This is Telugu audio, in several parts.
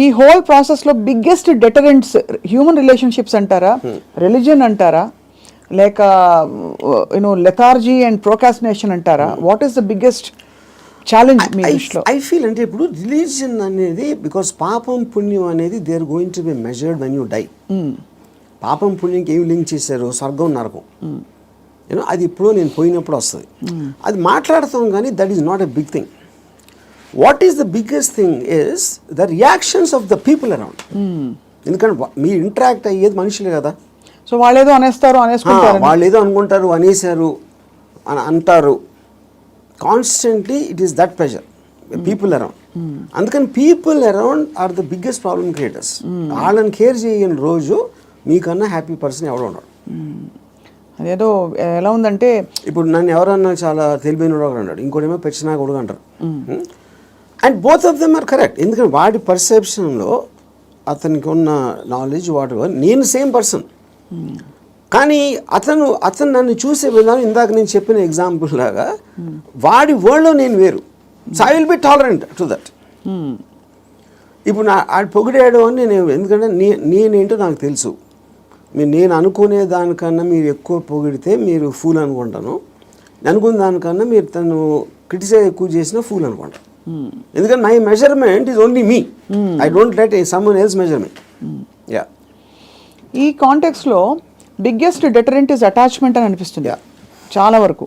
ఈ హోల్ ప్రాసెస్లో బిగ్గెస్ట్ డెటరెంట్స్ హ్యూమన్ రిలేషన్షిప్స్ అంటారా? రిలీజన్ అంటారా? లేక you know lethargy and procrastination అంటారా? What is the biggest challenge me I feel అంటే ఇప్పుడు రిలీజియన్ అనేది బికాస్ పాపం పుణ్యం అనేది they are going to be measured when you die పాపం పుణ్యంకి ఏమి లింక్ చేశారు? స్వర్గం నరకం. యూనో అది ఇప్పుడు నేను పోయినప్పుడు వస్తుంది. అది మాట్లాడతాం కానీ that is not a big thing what is the biggest thing is the reactions of the people around ఎందుకంటే మీరు ఇంటరాక్ట్ అయ్యేది మనుషులే కదా. సో వాళ్ళు ఏదో అనేస్తారు అనేసుకుంటారు వాళ్ళు ఏదో అనుకుంటారు అనేసారు అని అంటారు. Constantly it is that pressure people around అందుకని people around are the biggest problem creators వాళ్ళని కేర్ చేయని రోజు మీకన్నా హ్యాపీ పర్సన్ ఎవరు ఉండరు అదేదో ఎలా ఉందంటే ఇప్పుడు నన్ను ఎవరన్నా చాలా తెలివైన అన్నాడు ఇంకోటేమో పెచ్చినా కొడుకు అంటారు. And both of them are correct ఎందుకంటే వాడి పర్సెప్షన్లో అతనికి ఉన్న నాలెడ్జ్ వాటి నేను సేమ్ పర్సన్ కానీ అతను అతను నన్ను చూసే విధానం ఇందాక నేను చెప్పిన ఎగ్జాంపుల్ లాగా వాడి వరల్డ్లో నేను వేరు. So I will be tolerant to that ఇప్పుడు నా ఆడు పొగిడాడు అని నేను ఎందుకంటే నే నేనేంటో నాకు తెలుసు. మీరు నేను అనుకునే దానికన్నా మీరు ఎక్కువ పొగిడితే మీరు ఫూల్ అనుకుంటాను. నేను అనుకున్న దానికన్నా మీరు తను క్రిటిసైజ్ ఎక్కువ చేసిన ఫూల్ అనుకుంటాను. ఎందుకంటే my measurement is only me I don't let someone else measurement yeah ఈ కాంటెక్స్లో బిగ్గెస్ట్ డెటరెంట్ ఇస్ అటాచ్మెంట్ అని అనిపిస్తుంది. చాలా వరకు.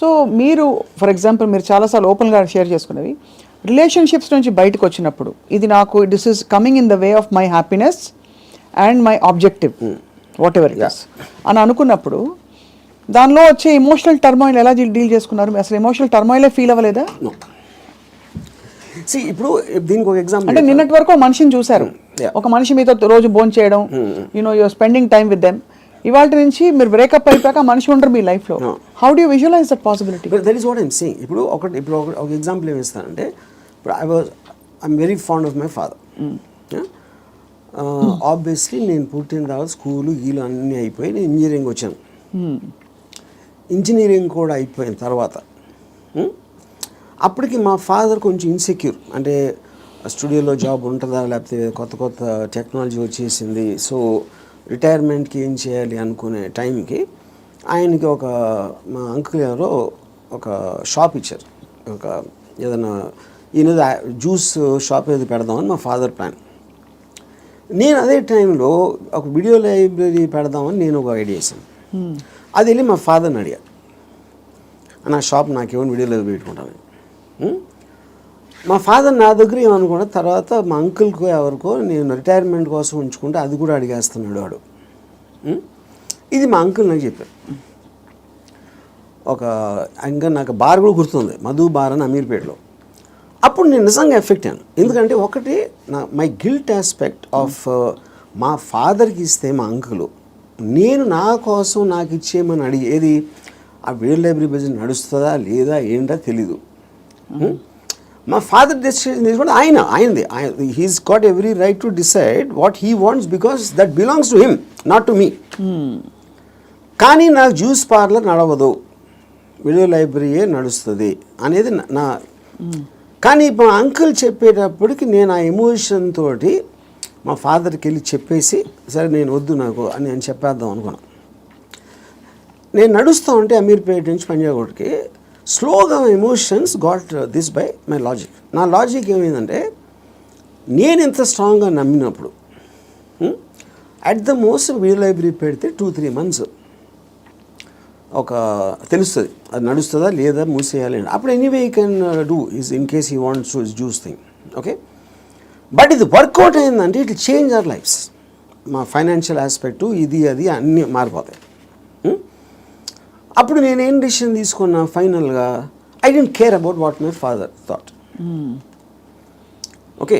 సో మీరు ఫర్ ఎగ్జాంపుల్ మీరు చాలాసార్లు ఓపెన్గా షేర్ చేసుకున్నవి రిలేషన్షిప్స్ నుంచి బయటకు వచ్చినప్పుడు ఇది నాకు this is coming in the way of my happiness and my objective whatever it అని అనుకున్నప్పుడు దానిలో వచ్చే ఇమోషనల్ టర్మాయిల్ ఎలా డీల్ చేసుకున్నారు? అసలు ఇమోషనల్ టర్మాయిలే ఫీల్ అవ్వలేదా? సి ఇప్పుడు దీనికి ఒక ఎగ్జాంపుల్ అంటే నిన్నటి వరకు మనిషిని చూశారు. ఒక మనిషి మీతో రోజు భోజనం చేయడం you know you're spending time with them ఇవాళ నుంచి మీరు బ్రేకప్ అయిపోయాక మనిషి ఉండరు మీ లైఫ్లో. No. How do visualize that possibility that is what I'm saying ఇప్పుడు ఒకటి ఇప్పుడు ఒక ఎగ్జాంపుల్ ఏమి ఇస్తానంటే ఇప్పుడు I was I'm very fond of my father obviously నేను పుట్టిన తర్వాత స్కూలు గీలు అన్నీ అయిపోయి నేను ఇంజనీరింగ్ వచ్చాను. ఇంజనీరింగ్ కూడా అయిపోయిన తర్వాత hmm, అప్పటికి మా ఫాదర్ కొంచెం ఇన్సెక్యూర్ అంటే స్టూడియోలో జాబ్ ఉంటుందా లేకపోతే కొత్త కొత్త టెక్నాలజీ వచ్చేసింది సో రిటైర్మెంట్కి ఏం చేయాలి అనుకునే టైంకి ఆయనకి ఒక మా అంకుల్ ఎవరో ఒక షాప్ ఇచ్చారు. ఒక ఏదైనా ఈయన జ్యూస్ షాప్ ఏది పెడదామని మా ఫాదర్ ప్లాన్ నేను అదే టైంలో ఒక వీడియో లైబ్రరీ పెడదామని నేను ఒక ఐడియా వేసాను అది వెళ్ళి మా ఫాదర్ని అడిగా నా షాప్ నాకేమైనా వీడియో లైబ్రరీ పెట్టుకుంటాను? Hmm? మా ఫాదర్ నా దగ్గర ఏమనుకున్నా తర్వాత మా అంకుల్కో ఎవరికో నేను రిటైర్మెంట్ కోసం ఉంచుకుంటే అది కూడా అడిగేస్తున్నాడు వాడు. Hmm? ఇది మా అంకుల్ నాకు చెప్పారు ఒక ఇంకా నాకు బార్ కూడా గుర్తుంది మధు బార్ అని అమీర్పేటలో. అప్పుడు నేను నిజంగా ఎఫెక్ట్ అయ్యాను. ఎందుకంటే ఒకటి నా మై గిల్ట్ ఆస్పెక్ట్ ఆఫ్ మా ఫాదర్కి ఇస్తే మా అంకులు నేను నా కోసం నాకు ఇచ్చేయమని అడిగేది ఆ వీడియో లైబ్రరీ బిజినెస్ నడుస్తుందా లేదా ఏంటో తెలీదు. మా ఫాదర్ డెసిషన్ తీసుకుంటే ఆయన ఆయనది ఆయన he's got every right to decide what he wants because that belongs to him not to me కానీ నాకు జ్యూస్ పార్లర్ నడవదు. వీడియో లైబ్రరీయే నడుస్తుంది అనేది నా- నా కానీ మా అంకుల్ చెప్పేటప్పటికి నేను ఆ ఎమోషన్ తోటి మా ఫాదర్కి వెళ్ళి చెప్పేసి సరే నేను వద్దు నాకు అని నేను చెప్పేద్దాం అనుకున్నాను నేను నడుస్తూ ఉంటే అమీర్పేట నుంచి పంజాగుడికి స్లోగా emotions got this by my logic నా లాజిక్ ఏమైందంటే నేను ఎంత స్ట్రాంగ్గా నమ్మినప్పుడు at the most video library పెడితే టూ త్రీ మంత్స్ ఒక తెలుస్తుంది. అది నడుస్తుందా లేదా మూసేయాలి అని. అప్పుడు anyway you can do is in case you wants to juice thing okay but ఇది వర్కౌట్ అయిందంటే ఇట్ చేంజ్ అవర్ లైఫ్స్ మా ఫైనాన్షియల్ ఆస్పెక్టు ఇది అది అన్నీ మారిపోతాయి. అప్పుడు నేనేం డిసిషన్ తీసుకున్నా ఫైనల్గా? I don't care about what my father thought okay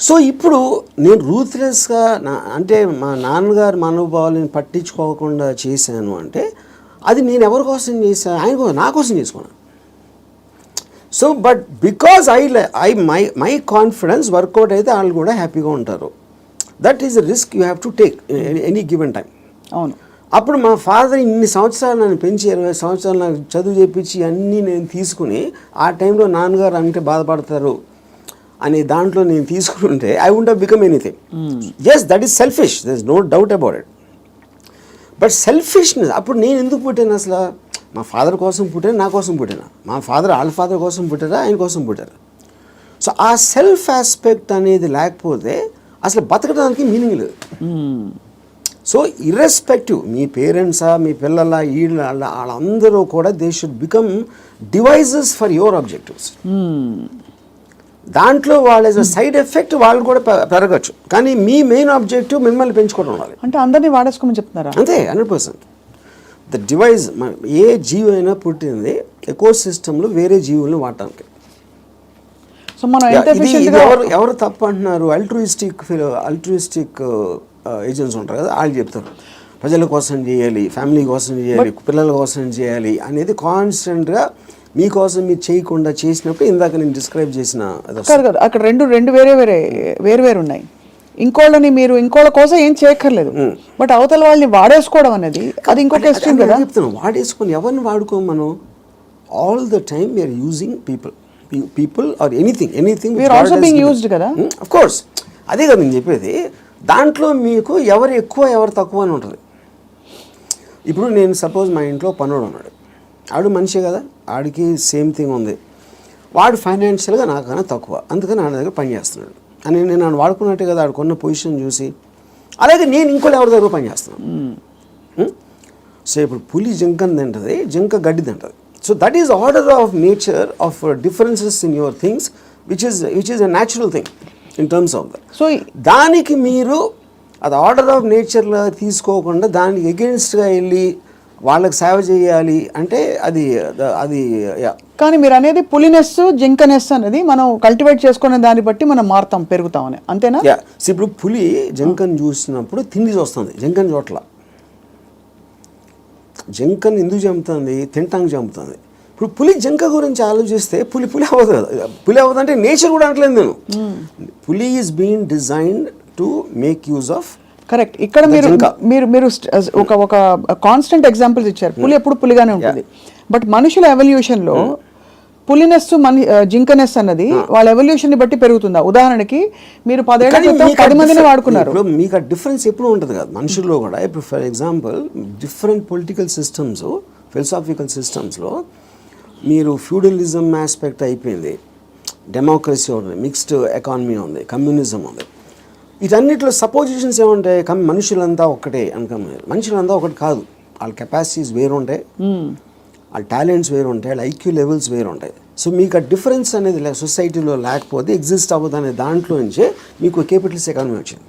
so ఇప్పుడు నేను రూత్లెస్గా నా అంటే మా నాన్నగారు మనోభావాలను పట్టించుకోకుండా చేశాను అంటే అది నేను ఎవరి కోసం చేశాను ఆయన కోసం నా కోసం చేసుకున్నాను so but because I I my my confidence work out అయితే వాళ్ళు కూడా హ్యాపీగా ఉంటారు. That is risk you have to take any given time అవును. అప్పుడు మా ఫాదర్ ఇన్ని సంవత్సరాలు నన్ను పెంచి ఇరవై సంవత్సరాలు నాకు చదువు చెప్పించి అన్నీ నేను తీసుకుని ఆ టైంలో నాన్నగారు అంటే బాధపడతారు అనే దాంట్లో నేను తీసుకుంటే I won't become anything as that is selfish there is no doubt about it but selfishness అప్పుడు నేను ఎందుకు పుట్టాను అసలు? మా ఫాదర్ కోసం పుట్టాను నా కోసం పుట్టాను. మా ఫాదర్ వాళ్ళ ఫాదర్ కోసం పుట్టారా ఆయన కోసం పుట్టారు? సో ఆ సెల్ఫ్ ఆస్పెక్ట్ అనేది లేకపోతే అసలు బతకడానికి మీనింగ్ లేదు. సో ఇర్రెస్పెక్టివ్ మీ పేరెంట్సా మీ పిల్లల వీళ్ళ వాళ్ళందరూ కూడా they should become devices for your objectives దాంట్లో వాళ్ళ సైడ్ ఎఫెక్ట్ వాళ్ళు కూడా పెరగచ్చు. కానీ మీ మెయిన్ ఆబ్జెక్టివ్ మిమ్మల్ని పెంచుకోవడం ఉండాలి. అంటే అందరినీ వాడేసుకోమని చెప్తున్నారా? అంతే హండ్రెడ్ పర్సెంట్ ద డివైజ్ ఏ జీవి అయినా పుట్టింది ఎకో సిస్టంలో వేరే జీవుల్ని వాడటానికి. సో మనం ఎవరు ఎవరు తప్పు అంటున్నారు? అల్ట్రూయిస్టిక్ అల్ట్రూయిస్టిక్ ఏజెంట్స్ ఉంటారు కదా వాళ్ళు చెప్తారు. ప్రజల కోసం చేయాలి ఫ్యామిలీ కోసం చేయాలి పిల్లల కోసం చేయాలి అనేది కాన్స్టెంట్గా మీకోసం మీరు చేయకుండా చేసినప్పుడు ఇందాక నేను డిస్క్రైబ్ చేసిన. కాదు కాదు అక్కడ రెండు రెండు వేరే వేరే వేరు వేరు ఉన్నాయి. ఇంకోళ్ళని మీరు ఇంకోళ్ళ కోసం ఏం చేయక్కర్లేదు. బట్ అవతల వాళ్ళని వాడేసుకోవడం అనేది అది ఇంకొక ఎక్స్ట్రీమ్ కదా. చెప్తాను వాడేసుకొని ఎవరిని వాడుకోం మనం? All the time we are using people people are anything anything used కదా? అఫ్ కోర్స్ అదే కదా నేను చెప్పేది. దాంట్లో మీకు ఎవరు ఎక్కువ ఎవరు తక్కువ అని ఉంటుంది. ఇప్పుడు నేను సపోజ్ మా ఇంట్లో పనుడు ఉన్నాడు. ఆడు మనిషే కదా ఆడికి సేమ్ థింగ్ ఉంది. వాడు ఫైనాన్షియల్గా నాకన్నా తక్కువ అందుకని ఆడ దగ్గర పని చేస్తున్నాడు. అని నేను నన్ను వాడుకున్నట్టే కదా ఆడుకున్న పొజిషన్ చూసి. అలాగే నేను ఇంకోటి ఎవరి దగ్గర పని చేస్తున్నాను? Hmm? సో ఇప్పుడు పులి జింకని తింటది జింక గడ్డి తింటది. So that is order of nature of differences in your things which is which is a natural thing in terms of that so దానికి మీరు అది ఆర్డర్ ఆఫ్ నేచర్లో తీసుకోకుండా దానికి ఎగెన్స్ట్గా వెళ్ళి వాళ్ళకి సేవ చేయాలి అంటే అది అది. కానీ మీరు అనేది పులినెస్ జింకనెస్ అనేది మనం కల్టివేట్ చేసుకునే దాన్ని బట్టి మనం మారుతాం పెరుగుతాం అని అంతేనా ఇప్పుడు పులి జింకను చూసినప్పుడు తిండి చూస్తుంది జింకను చోట్ల జింకను ఎందుకు చంపుతుంది? తింటానికి చంపుతుంది. ఇప్పుడు పులి జింక గురించి ఆలోచిస్తే పులి పులి అవ్వదు కదా. పులి అవ్వదు అంటే నేచర్ కూడా అంటలేదు నేను. పులి is been designed to make use of correct ఇక్కడ మీరు. మీరు మీరు ఒక ఒక కాన్స్టెంట్ ఎగ్జాంపుల్స్ ఇచ్చారు. పులి ఎప్పుడు పులిగానే ఉంటుంది. బట్ మనుషుల ఎవల్యూషన్లో పులినెస్ మన జింకనెస్ అన్నది వాళ్ళ ఎవల్యూషన్ని బట్టి పెరుగుతుందా? ఉదాహరణకి మీరు పదేళ్ళ క్రితం పది మందిని వాడుకున్నారు. మీకు ఆ డిఫరెన్స్ ఎప్పుడు ఉంటుంది కదా. మనుషుల్లో కూడా. ఇప్పుడు for example different political systems philosophical సిస్టమ్స్లో మీరు ఫ్యూడలిజం ఆస్పెక్ట్ అయిపోయింది. డెమోక్రసీ ఉంది మిక్స్డ్ ఎకానమీ ఉంది కమ్యూనిజం ఉంది. వీటన్నిటిలో సపోజిషన్స్ ఏముంటాయి కమ్ మనుషులంతా ఒకటే అనుకమ్మ మనుషులంతా ఒకటి కాదు. వాళ్ళ కెపాసిటీస్ వేరు ఉంటాయి వాళ్ళ టాలెంట్స్ వేరు ఉంటాయి వాళ్ళ ఐక్యూ లెవెల్స్ వేరు ఉంటాయి సో మీకు ఆ డిఫరెన్స్ అనేది లే- సొసైటీలో లేకపోతే ఎగ్జిస్ట్ అవ్వదు అనే దాంట్లో నుంచే మీకు కేపిటల్స్ ఎకానమీ వచ్చింది.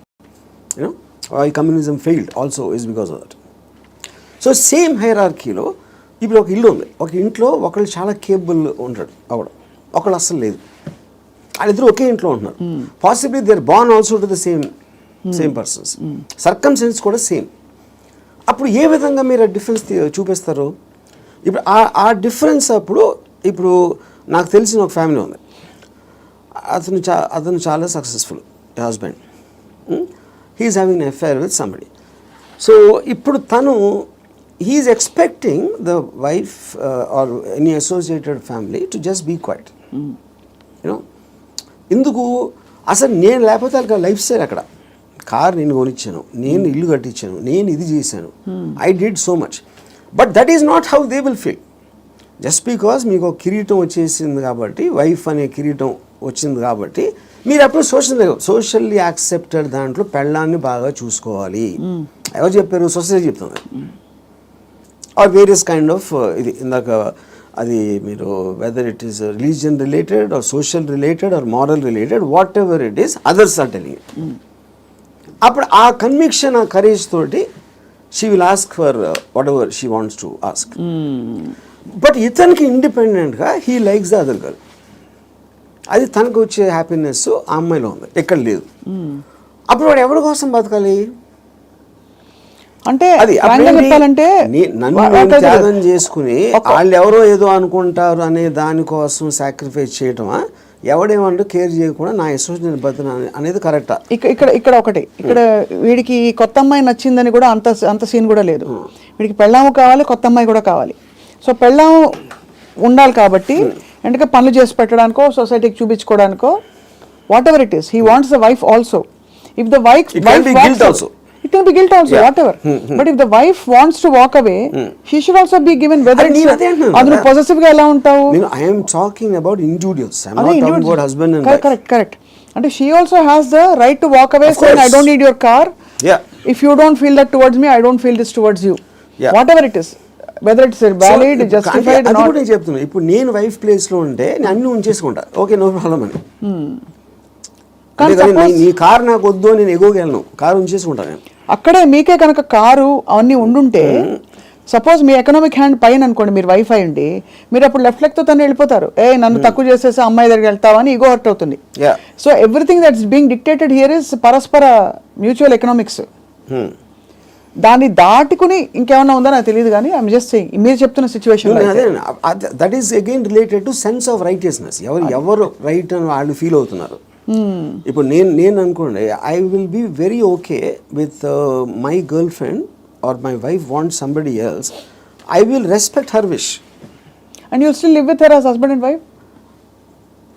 యూనో ఈ communism failed also is because of that so same హైరార్కీలో ఇప్పుడు ఒక ఇల్లు ఉంది. ఒక ఇంట్లో ఒకళ్ళు చాలా కేబుల్ ఉంటాడు అవడం ఒకళ్ళు అస్సలు లేదు. వాళ్ళిద్దరు ఒకే ఇంట్లో ఉంటున్నారు. Possibly they are born also to the same same persons circumstance కూడా సేమ్ అప్పుడు ఏ విధంగా మీరు ఆ డిఫరెన్స్ చూపిస్తారు? ఇప్పుడు ఆ ఆ డిఫరెన్స్ అప్పుడు ఇప్పుడు నాకు తెలిసిన ఒక ఫ్యామిలీ ఉంది. అతను చా అతను చాలా successful husband he is having affair with somebody so ఇప్పుడు తను he is expecting the wife or any associated family to just be quiet you know ఎందుకు? అసలు నేను లేకపోతే వాళ్ళకి లైఫ్ స్టైల్ అక్కడ కార్ నేను కొనిచ్చాను నేను ఇల్లు కట్టించాను నేను ఇది చేశాను. I did so much but that is not how they will feel just because మీకు కిరీటం వచ్చేసింది కాబట్టి వైఫ్ అనే కిరీటం వచ్చింది కాబట్టి మీరు అప్పుడు సోషల్ సోషల్లీ యాక్సెప్టెడ్ దాంట్లో పెళ్ళాన్ని బాగా చూసుకోవాలి. ఎవరు చెప్పారు? సొసైటీ చెప్తుంది. ఆర్ వేరియస్ కైండ్ ఆఫ్ ఇది ఇందాక అది మీరు whether it is religion related or social related or moral related whatever it is others are telling అప్పుడు ఆ కన్విక్షన్ ఆ కరేజ్ తోటి she will ask for whatever she wants to ask but ఇతనికి ఇండిపెండెంట్గా he likes the other girl అది తనకు వచ్చే హ్యాపీనెస్ ఆ అమ్మాయిలో ఉంది. ఎక్కడ లేదు. అప్పుడు వాడు ఎవరి కోసం బతకాలి? అంటే అది? చెప్పాలంటే నీ- నన్ను చేసుకుని వాళ్ళు ఎవరో ఏదో అనుకుంటారు అనే దానికోసం సాక్రిఫైస్ చేయటమా? ఎవడేమంటూ కేర్ చేయకుండా నా ఇష్టం నేను బతున అనేది కరెక్టా ఇక్కడ ఇక్కడ ఒకటి. ఇక్కడ వీడికి కొత్త అమ్మాయి నచ్చిందని కూడా అంత అంత సీన్ కూడా లేదు. వీడికి పెళ్ళాము కావాలి కొత్త అమ్మాయి కూడా కావాలి. సో పెళ్ళాము ఉండాలి కాబట్టి ఎందుకంటే పనులు చేసి పెట్టడానికో సొసైటీకి చూపించుకోవడానికో whatever it is he wants the wife also. If the wife It can wife be walks guilt out- also. it can be guilt also Yeah. whatever. But if the wife wants to walk away she should also be given whether అది it's నేను అదే అంటున్నాను అది నువ్వు కదా. possessive గా ఎలా ఉంటావు? నేను I'm talking about individuals I'm అదే not talking about husband and correct correct అంటే she also has the right to walk away saying I. Don't need your car if you don't feel that towards me I don't feel this towards you Yeah. Whatever it is whether it's valid justified అది కూడా నేను చెప్తున్నా. ఇప్పుడు నేను వైఫ్ ప్లేస్లో ఉంటే నేను అన్ని ఉంచేసుకుంటా. ఓకే నో ప్రాబ్లం అని. కానీ అంతేగాని నీ- కార్ నాకు వద్దు నేను ఎగోగలను కార్ ఉంచేసుకుంటా నేను. అక్కడే మీకే కనుక కారు అవన్నీ ఉండుంటే సపోజ్ మీ ఎకనామిక్ హ్యాండ్ పైన అనుకోండి మీరు వైఫై ఉండి మీరు అప్పుడు లెఫ్ట్ లెగ్తో తను వెళ్ళిపోతారు. ఏ నన్ను తక్కువ చేసేసి అమ్మాయి దగ్గరికి వెళ్తావా? అని ఈగో హర్ట్ అవుతుంది. So everything that's being dictated here is పరస్పర మ్యూచువల్ ఎకనామిక్స్. దాన్ని దాటుకుని ఇంకేమన్నా ఉందో? నాకు తెలియదు కానీ ఐఎమ్ జస్ట్ మీరు చెప్తున్న situation that is again related to sense of righteousness ఎవరు ఎవరు రైట్ అని వాళ్ళు ఫీల్ అవుతున్నారు. ఇప్పుడు నేను నేను అనుకోండి I will be very okay with my girlfriend or my wife want somebody else I will respect her wish and you still live with her as husband and wife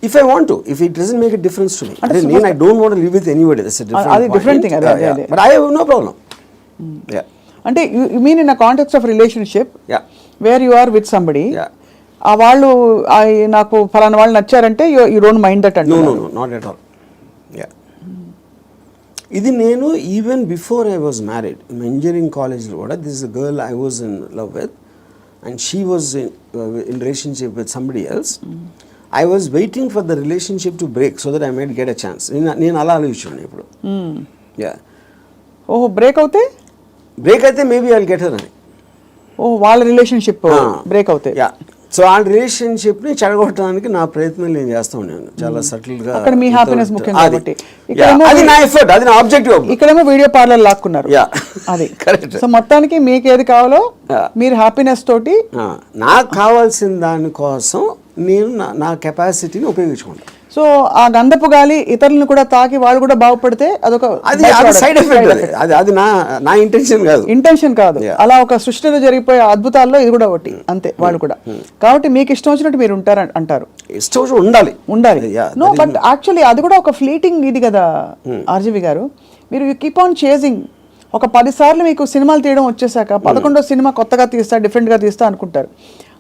if I want to if it doesn't make a difference to me అంటే నేను I don't want live with anybody that's అది different thing, అదే, అదే. But I have no problem yeah అంటే you mean in a context of relationship yeah where you are with somebody Yeah. ఆ వాళ్ళు నాకు ఫలానా వాళ్ళు నచ్చారంటే you don't mind that no అంటే no no not at all yeah ఇది నేను even before I was married engineering కాలేజ్లో కూడా this girl I was in love with and she was in relationship with somebody else I was waiting for the relationship to break so that I might get a chance నేను అలా ఆలోచించాను ఇప్పుడు. యా ఓహో బ్రేక్ అవుతే? బ్రేక్ అయితే మేబీ ఐ గెట్ హర్ అని ఓ వాళ్ళ రిలేషన్షిప్ బ్రేక్ అవుతాయి యా సో ఆ రిలేషన్షిప్ని చెడగొట్టడానికి నా ప్రయత్నం నేను చేస్తా ఉన్నాను చాలా సటిల్గా అక్కడ మీ ముఖ్యం అది. కాబట్టి. నా ఎఫర్ట్ అది నా ఆబ్జెక్టివ్ ఇక్కడేమో వీడియో పార్లర్ లాక్కున్నారు. అది Correct. సో మొత్తానికి మీకు ఏది కావాలో. మీరు హ్యాపీనెస్ తోటి నాకు కావాల్సిన దానికోసం నేను నా నా కెపాసిటీని ఉపయోగించుకుంటాను సో ఆ గంధపు గాలి ఇతరులను కూడా తాకి వాళ్ళు కూడా బాగుపడితే అదొక అది అది సైడ్ ఎఫెక్ట్ అది అది నా నా ఇంటెన్షన్ కాదు. ఇంటెన్షన్ కాదు. అలా ఒక సృష్టిలో జరిగిపోయే అద్భుతాల్లో ఇది కూడా ఒకటి. అంతే వాళ్ళు కూడా. కాబట్టి మీకు ఇష్టం వచ్చినట్టు మీరు ఉంటారు అంటారు. ఇష్టం వచ్చినట్టు ఉండాలి. ఉండాలి. నో బట్ యాక్చువల్లీ అది కూడా ఒక ఫ్లీటింగ్ ఇది కదా ఆర్జీవి గారు. మీరు యూ కీప్ ఆన్ చేజింగ్ ఒక పది సార్లు మీకు సినిమాలు తీయడం వచ్చేసాక పదకొండో సినిమా కొత్తగా తీస్తా డిఫరెంట్గా తీస్తా అనుకుంటారు.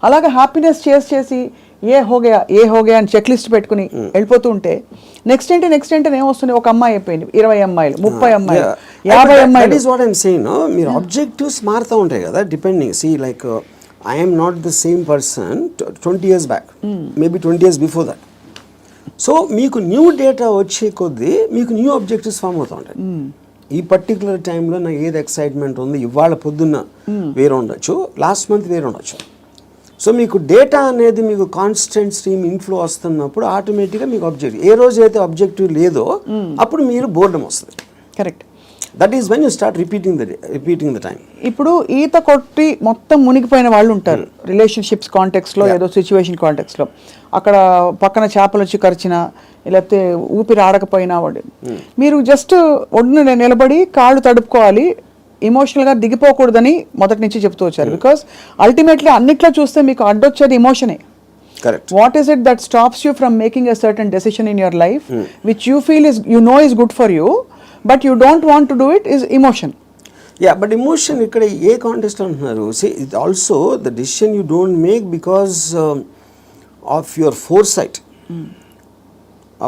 అలాగే హ్యాపీనెస్ చేసి చేసి ఏ హోగయా ఏ హోగయా అని చెక్ లిస్ట్ పెట్టుకుని వెళ్ళిపోతూ ఉంటే నెక్స్ట్ ఏంటి నెక్స్ట్ ఏంటి అని ఏమొస్తుంది? ఒక అమ్మాయి అయిపోయింది. ఇరవై అమ్మాయిలు ముప్పై అమ్మాయిలు యాభై అమ్మాయిలు. ఈస్ వాట్ ఐమ్ సెయింగ్ మీరు ఆబ్జెక్టివ్స్ మారుతూ ఉంటాయి కదా depending see like I'm not the same person twenty years back maybe twenty years before that so మీకు న్యూ డేటా వచ్చే కొద్దీ మీకు న్యూ ఆబ్జెక్టివ్స్ ఫామ్ అవుతూ ఉంటాయి. ఈ పర్టికులర్ టైంలో నాకు ఏది ఎక్సైట్మెంట్ ఉంది? ఇవాళ పొద్దున్న వేరే ఉండొచ్చు లాస్ట్ మంత్ వేరే ఉండొచ్చు. సో మీకు డేటా అనేది మీకు కాన్స్టెంట్ స్ట్రీమ్ ఇన్ఫ్లో వస్తున్నప్పుడు ఆటోమేటిక్గా మీకు ఆబ్జెక్టివ్ ఏ రోజు అయితే ఆబ్జెక్టివ్ లేదో అప్పుడు మీరు బోర్డం వస్తుంది. Correct that is when you start repeating the repeating the time ఇప్పుడు ఈత కొట్టి మొత్తం మునిగిపోయిన వాళ్ళు ఉంటారు. రిలేషన్షిప్స్ కాంటెక్స్లో Yeah. ఏదో సిచ్యువేషన్ కాంటెక్స్లో అక్కడ పక్కన చేపలు వచ్చి కరిచినా లేకపోతే ఊపిరి ఆడకపోయినా వాడు. మీరు జస్ట్ ఒడ్డున నిలబడి కాళ్ళు తడుపుకోవాలి ఇమోషనల్గా దిగిపోకూడదని మొదటి నుంచి చెప్తూ వచ్చారు. బికాస్ అల్టిమేట్లీ అన్నిట్లో చూస్తే మీకు అడ్డొచ్చేది ఇమోషనే correct what is it that stops you from making a certain decision in your life which you feel is you know is good for you but you don't want to do it is emotion yeah but emotion ఇక్కడ ఏ కాంటెస్ట్ అంటున్నారు? See it also the decision you don't make because of your foresight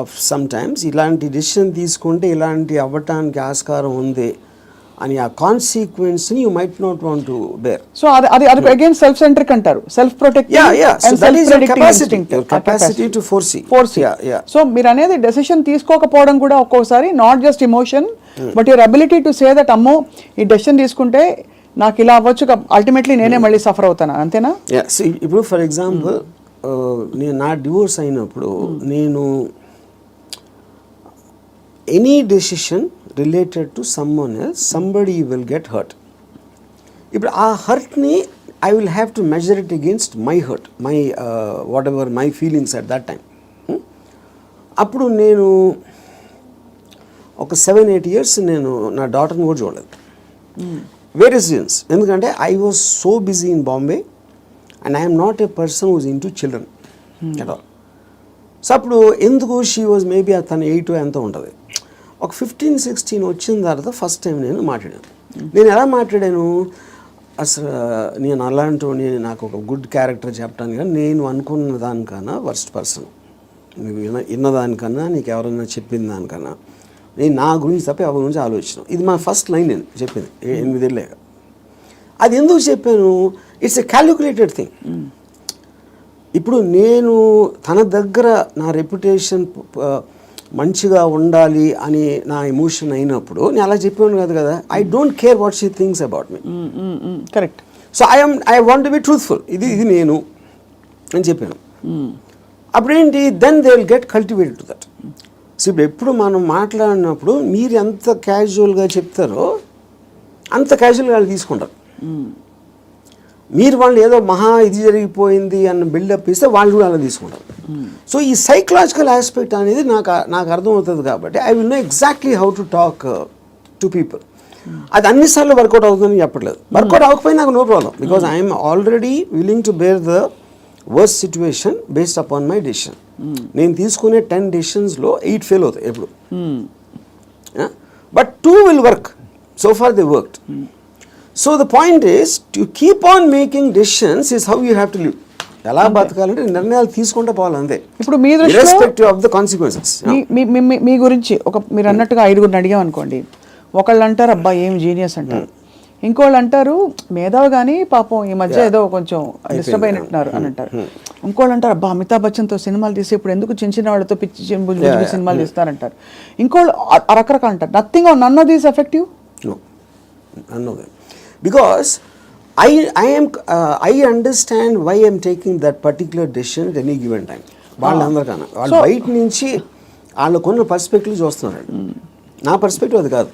of sometimes ఇలాంటి డిసిషన్ తీసుకుంటే ఇలాంటి అవ్వటానికి ఆస్కారం ఉంది. అని ఆ కాన్సిక్వెన్స్ని you might not want to bear so అది అది అది అగైన్ సెల్ఫ్ సెంట్రిక్ అంటారు. Self protect capacity to foresee force yeah yeah so మీరు అనేది డెసిషన్ తీసుకోకపోవడం కూడా ఒక్కోసారి not just emotion but your ability to say that అమ్మో ఈ డెసిషన్ తీసుకుంటే నాకు ఇలా అవ్వచ్చు అల్టిమేట్లీ నేనే మళ్ళీ సఫర్ అవుతాను? అంతేనా? యా సో ఇప్పుడు ఫర్ ఎగ్జాంపుల్ నేను నా డివోర్స్ అయినప్పుడు నేను any decision related to someone else somebody will get hurt ఇప్పుడు ఆ హర్ట్ని I will have to measure it against my hurt my whatever my feelings at that time అప్పుడు నేను ఒక సెవెన్ ఎయిట్ ఇయర్స్ నేను నా డాటర్ని కూడా చూడలేదు. వేరే రీజన్స్ ఎందుకంటే I was so busy in Bombay and I'm not a person who's in to children at all so అప్పుడు ఎందుకు షీ వాజ్ మేబీ తన ఎయిట్ ఎంత ఉంటుంది. ఒక ఫిఫ్టీన్ సిక్స్టీన్ వచ్చిన తర్వాత ఫస్ట్ టైం నేను మాట్లాడాను. నేను ఎలా మాట్లాడాను? అసలు నేను అలాంటి నాకు ఒక గుడ్ క్యారెక్టర్ చెప్పడానికి కానీ నేను అనుకున్న దానికన్నా వర్స్ట్ పర్సన్ నువ్వు విన్న విన్న దానికన్నా నీకు ఎవరైనా చెప్పిన దానికన్నా నేను నా గురించి తప్ప ఎవరి గురించి ఆలోచన ఇది మా ఫస్ట్ లైన్ నేను చెప్పింది ఏ- ఎనిమిదేళ్ళేగా అది ఎందుకు చెప్పాను? ఇట్స్ ఎ క్యాలిక్యులేటెడ్ థింగ్ ఇప్పుడు నేను తన దగ్గర నా రెప్యుటేషన్ మంచిగా ఉండాలి అని నా ఎమోషన్ అయినప్పుడు నేను అలా చెప్పాను కాదు కదా. I don't care what she thinks about me correct so I'm I want be truthful ఇది ఇది నేను అని చెప్పాను. అప్పుడేంటి then they will get cultivated to that so ఇప్పుడు ఎప్పుడు మనం మాట్లాడినప్పుడు మీరు ఎంత క్యాజువల్గా చెప్తారో అంత క్యాజువల్గా వాళ్ళు తీసుకుంటారు. మీరు వాళ్ళు ఏదో మహా ఇది జరిగిపోయింది అన్న బిల్డప్ ఇస్తే వాళ్ళు కూడా అలా తీసుకుంటారు సో ఈ సైకలాజికల్ ఆస్పెక్ట్ అనేది నాకు నాకు అర్థమవుతుంది కాబట్టి I will know exactly how to talk to people అది అన్నిసార్లు వర్కౌట్ అవుతుందని చెప్పట్లేదు. వర్కౌట్ అవ్వకపోయినా నాకు no problem because I'm already willing to bear the worst situation based upon my decision నేను తీసుకునే టెన్ డెసిషన్స్లో ఎయిట్ ఫెయిల్ అవుతాయి ఎప్పుడు. But two will work so far the worked so the point is to keep on making decisions is how you have to live ఎలా బతకాలంటే నిర్ణయాలు తీసుకుంటే పోవాలి అంతే. ఇప్పుడు మీ ఇర్రెస్పెక్టివ్ ఆఫ్ ద కాన్సిక్వెన్సెస్ మీ- గురించి ఒక మీరు అన్నట్టుగా ఐదుగురిని అడిగాం అనుకోండి. ఒకళ్ళు అంటారు అబ్బా ఏం జీనియస్ అంటారు ఇంకోళ్ళు అంటారు మేధావి కానీ పాపం ఈ మధ్య ఏదో కొంచెం డిస్టర్బ్ అయినట్టున్నారు అని అంటారు ఇంకోళ్ళు అంటారు అబ్బా అమితాబ్ బచ్చన్తో సినిమాలు తీసి ఇప్పుడు ఎందుకు చిన్న చిన్న వాళ్ళతో పిచ్చి సినిమాలు తీస్తారంటారు. ఇంకోళ్ళు రకరకాలు అంటారు. Nothing none of these effective them. Because I, I am, uh, I understand why I'm taking that particular decision at any given time. వాళ్ళందరికన్నా వాళ్ళు బయట నుంచి వాళ్ళకున్న పర్స్పెక్టివ్ చూస్తున్నారు నా పర్స్పెక్టివ్ అది కాదు